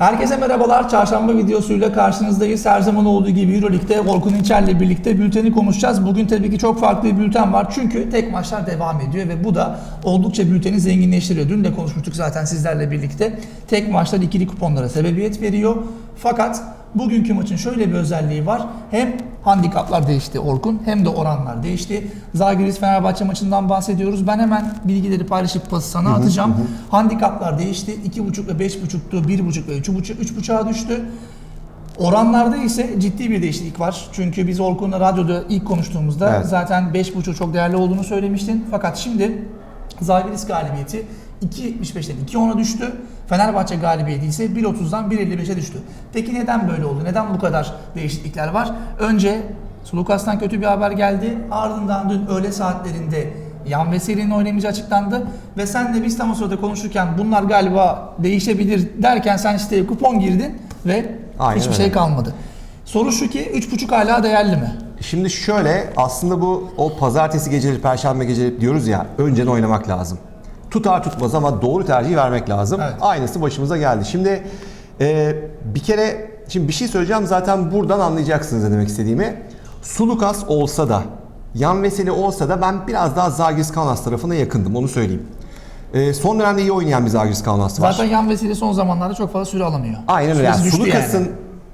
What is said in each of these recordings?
Herkese merhabalar. Çarşamba videosuyla karşınızdayız. Her zaman olduğu gibi Euroleague'de Orkun İnçer'le birlikte bülteni konuşacağız. Bugün tabii ki çok farklı bir bülten var. Çünkü tek maçlar devam ediyor ve bu da oldukça bülteni zenginleştiriyor. Dün de konuşmuştuk zaten sizlerle birlikte. Tek maçlar ikili kuponlara sebebiyet veriyor. Fakat bugünkü maçın şöyle bir özelliği var. Hem handikaplar değişti Orkun hem de oranlar değişti. Zalgiris Fenerbahçe maçından bahsediyoruz. Ben hemen bilgileri paylaşıp pası sana atacağım. Handikaplar değişti. 2.5 ve 5.5'tu, 1.5 ve 3.5 3.5'a düştü. Oranlarda ise ciddi bir değişiklik var. Çünkü biz Orkun'la radyoda ilk konuştuğumuzda Evet. zaten 5.5 çok değerli olduğunu söylemiştin. Fakat şimdi Zalgiris galibiyeti 2.75'ten 2.10'a düştü. Fenerbahçe galibiyeti ise 1.30'dan 1.55'e düştü. Peki neden böyle oldu? Neden bu kadar değişiklikler var? Önce Sulukas'tan kötü bir haber geldi. Ardından dün öğle saatlerinde Yan Veseli'nin oynamayacağı açıklandı. Ve sen de biz tam o sırada konuşurken bunlar galiba değişebilir derken sen siteye kupon girdin ve Aynen hiçbir öyle. şey kalmadı. Soru şu ki 3.5 hala değerli mi? Şimdi şöyle aslında bu o pazartesi geceleri, perşembe geceleri diyoruz ya önceden oynamak lazım. Tutar tutmaz ama doğru tercihi vermek lazım. Evet. Aynısı başımıza geldi. Şimdi e, bir kere şimdi bir şey söyleyeceğim zaten buradan anlayacaksınız ne demek istediğimi. Sulukas olsa da Yan Veseli olsa da ben biraz daha Zagris Kaunas tarafına yakındım onu söyleyeyim. E, son dönemde iyi oynayan bir Zagris Kaunas var. Zaten Yan Veseli son zamanlarda çok fazla süre alamıyor. Aynen öyle. Yani Süresi düştü Sulukas'ın.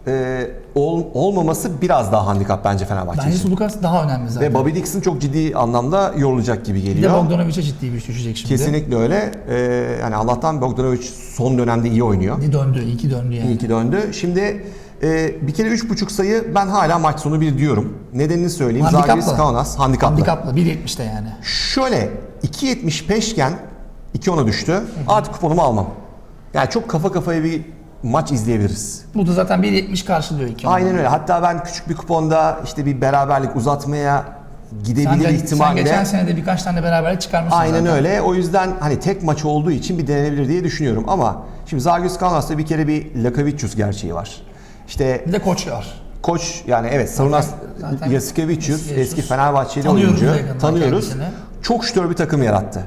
E, ol- olmaması biraz daha handikap bence Fenerbahçe Bence için. Sulukas daha önemli zaten. Ve Bobby Dixon çok ciddi anlamda yorulacak gibi bir de geliyor. Bogdanovic'e ciddi bir iş düşecek şimdi. Kesinlikle öyle. Ee, yani Allah'tan Bogdanovic son dönemde iyi oynuyor. İyi döndü, iyi ki döndü yani. İyi ki döndü. Şimdi e, bir kere 3.5 sayı ben hala maç sonu bir diyorum. Nedenini söyleyeyim. Zagris Kaunas handikaplı. Handikaplı 1.70'de yani. Şöyle 2.75 iken 2.10'a düştü. Artık kuponumu almam. Yani çok kafa kafaya bir maç izleyebiliriz. Bu da zaten 1.70 karşılıyor iki. Aynen öyle. Hatta ben küçük bir kuponda işte bir beraberlik uzatmaya gidebilir sen, ihtimalle. sen geçen sene de birkaç tane beraberlik çıkarmışsın Aynen zaten. öyle. O yüzden hani tek maç olduğu için bir denenebilir diye düşünüyorum. Ama şimdi Zagris Kaunas'ta bir kere bir Lakavicius gerçeği var. İşte Bir de koç var. koç yani evet Sarunas Yasikevicius eski Fenerbahçeli oyuncu. Tanıyoruz. Çok şutör bir takım yarattı.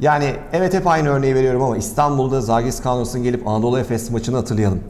Yani evet hep aynı örneği veriyorum ama İstanbul'da Zagris Kaunas'ın gelip Anadolu Efes maçını hatırlayalım.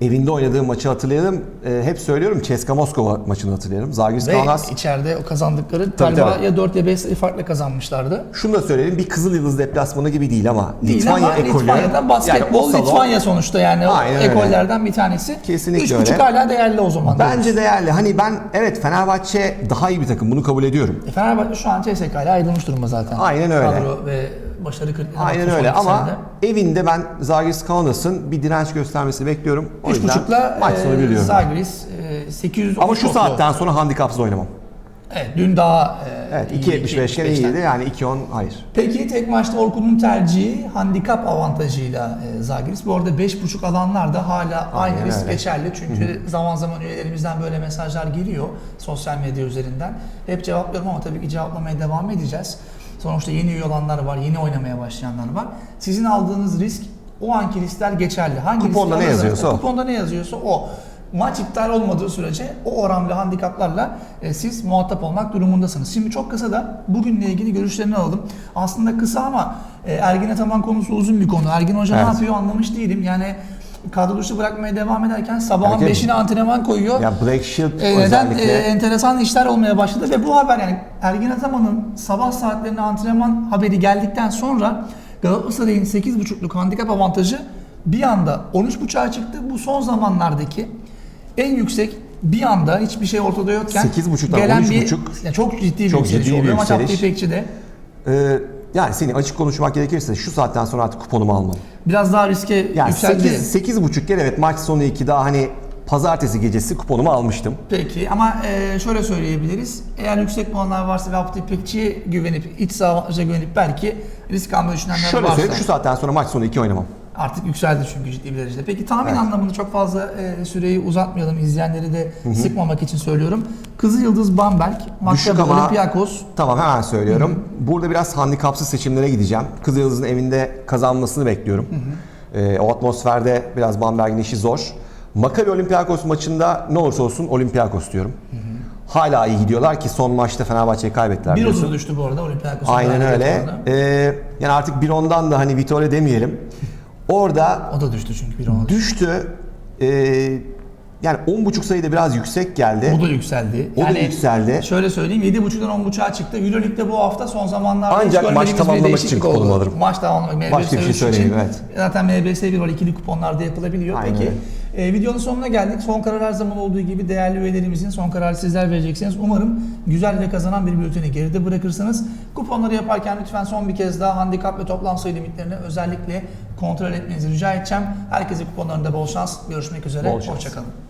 Evinde oynadığı maçı hatırlayalım. Ee, hep söylüyorum CSKA Moskova maçını hatırlayalım. Zagris Ve Kaunas içeride o kazandıkları galiba ya 4 ya 5 sayı farkla kazanmışlardı. şunu da söyleyelim bir Kızıl Yıldız deplasmanı gibi değil ama Değil Litvanya ama ekolü. Litvanya'dan basketbol Yani o salon- Litvanya sonuçta yani o Aynen öyle. ekollerden bir tanesi. Kesinlikle 3.5 öyle. hala değerli o zaman. Bence değerli. Hani ben evet Fenerbahçe daha iyi bir takım bunu kabul ediyorum. E, Fenerbahçe şu an CSK ile ayrılmış durumda zaten. Aynen öyle. Kadro ve başarı kırıklığına Aynen öyle ama senede. evinde ben Zagris Kaunas'ın bir direnç göstermesini bekliyorum. O yüzden 3.5'la maç sonu e, biliyorum. Zagris e, 800 Ama şu saatten sonra handikapsız oynamam. Evet dün daha e, Evet iyi, 2.75 iken 2.75'ten. iyiydi yani 2.10 hayır. Peki tek maçta Orkun'un tercihi handikap avantajıyla e, Zagris. Bu arada 5.5 alanlar da hala aynı Aynen risk öyle. geçerli. Çünkü zaman zaman üyelerimizden böyle mesajlar geliyor sosyal medya üzerinden. Hep cevaplıyorum ama tabii ki cevaplamaya devam edeceğiz. Sonuçta yeni üye olanlar var, yeni oynamaya başlayanlar var. Sizin aldığınız risk o anki riskler geçerli. Hangi Kuponda ne yazıyorsa o. Kuponda ne yazıyorsa o. Maç iptal olmadığı sürece o oran ve handikaplarla e, siz muhatap olmak durumundasınız. Şimdi çok kısa da bugünle ilgili görüşlerini alalım. Aslında kısa ama e, Ergin Ataman konusu uzun bir konu. Ergin Hoca ne Evet. yapıyor anlamış değilim. Yani kadro dışı bırakmaya devam ederken sabahın Evet, 5'ine antrenman koyuyor. Ya Black Shield E, neden özellikle e, enteresan işler olmaya başladı ve bu haber yani Ergin Ataman'ın sabah saatlerinde antrenman haberi geldikten sonra Galatasaray'ın 8.5'luk handikap avantajı bir anda 13.5'a çıktı. Bu son zamanlardaki en yüksek bir anda hiçbir şey ortada yokken 8.5'dan gelen 13.5 bir yani çok ciddi bir çok yükseliş ciddi bir oluyor. Maç yükseliş. yaptığı İpekçi'de e, yani seni açık konuşmak gerekirse şu saatten sonra artık kuponumu almam. Biraz daha riske Yani yükseldi. 8, 8.5 kere evet maç sonu 2 daha hani pazartesi gecesi kuponumu almıştım. Peki ama e, şöyle söyleyebiliriz. Eğer yüksek puanlar varsa ve Abdü İpekçi'ye güvenip, iç saha güvenip belki risk almayı düşünenler Şöyle varsa. söyleyeyim şu saatten sonra maç sonu 2 oynamam. Artık yükseldi çünkü ciddi bir derecede. Peki tahmin Evet. anlamında çok fazla e, süreyi uzatmayalım. izleyenleri de sıkmamak için söylüyorum. Kızıl Yıldız Bamberg, ama- Olympiakos. Tamam hemen söylüyorum. Burada biraz handikapsız seçimlere gideceğim. Kızılyıldız'ın evinde kazanmasını bekliyorum. Ee, o atmosferde biraz Bamberg'in işi zor. Maccabi Olympiakos maçında ne olursa olsun Olympiakos diyorum. Hala iyi gidiyorlar ki son maçta Fenerbahçe'yi kaybettiler. 1.30 biliyorsun. düştü bu arada Olympiakos'un Aynen öyle. Ee, yani artık 1-10'dan da hani Vitória demeyelim. Orada O da düştü çünkü bir ona. düştü. Ee, yani 10.5 sayı da biraz yüksek geldi. O da yükseldi. O da yükseldi. Şöyle söyleyeyim 7.5'dan 10.5'a çıktı. Euroleague'de bu hafta son zamanlarda Ancak maç tamamlamak için konum alırım. Maç tamamlamak. Başka bir şey için. evet. Zaten MBS 1 var ikili kuponlarda yapılabiliyor. Aynen Peki öyle. E, videonun sonuna geldik. Son karar her zaman olduğu gibi değerli üyelerimizin son kararı sizler vereceksiniz. Umarım güzel ve kazanan bir bülteni geride bırakırsınız. Kuponları yaparken lütfen son bir kez daha handikap ve toplam sayı limitlerini özellikle kontrol etmenizi rica edeceğim. Herkese kuponlarında bol şans. Görüşmek üzere. Hoşçakalın.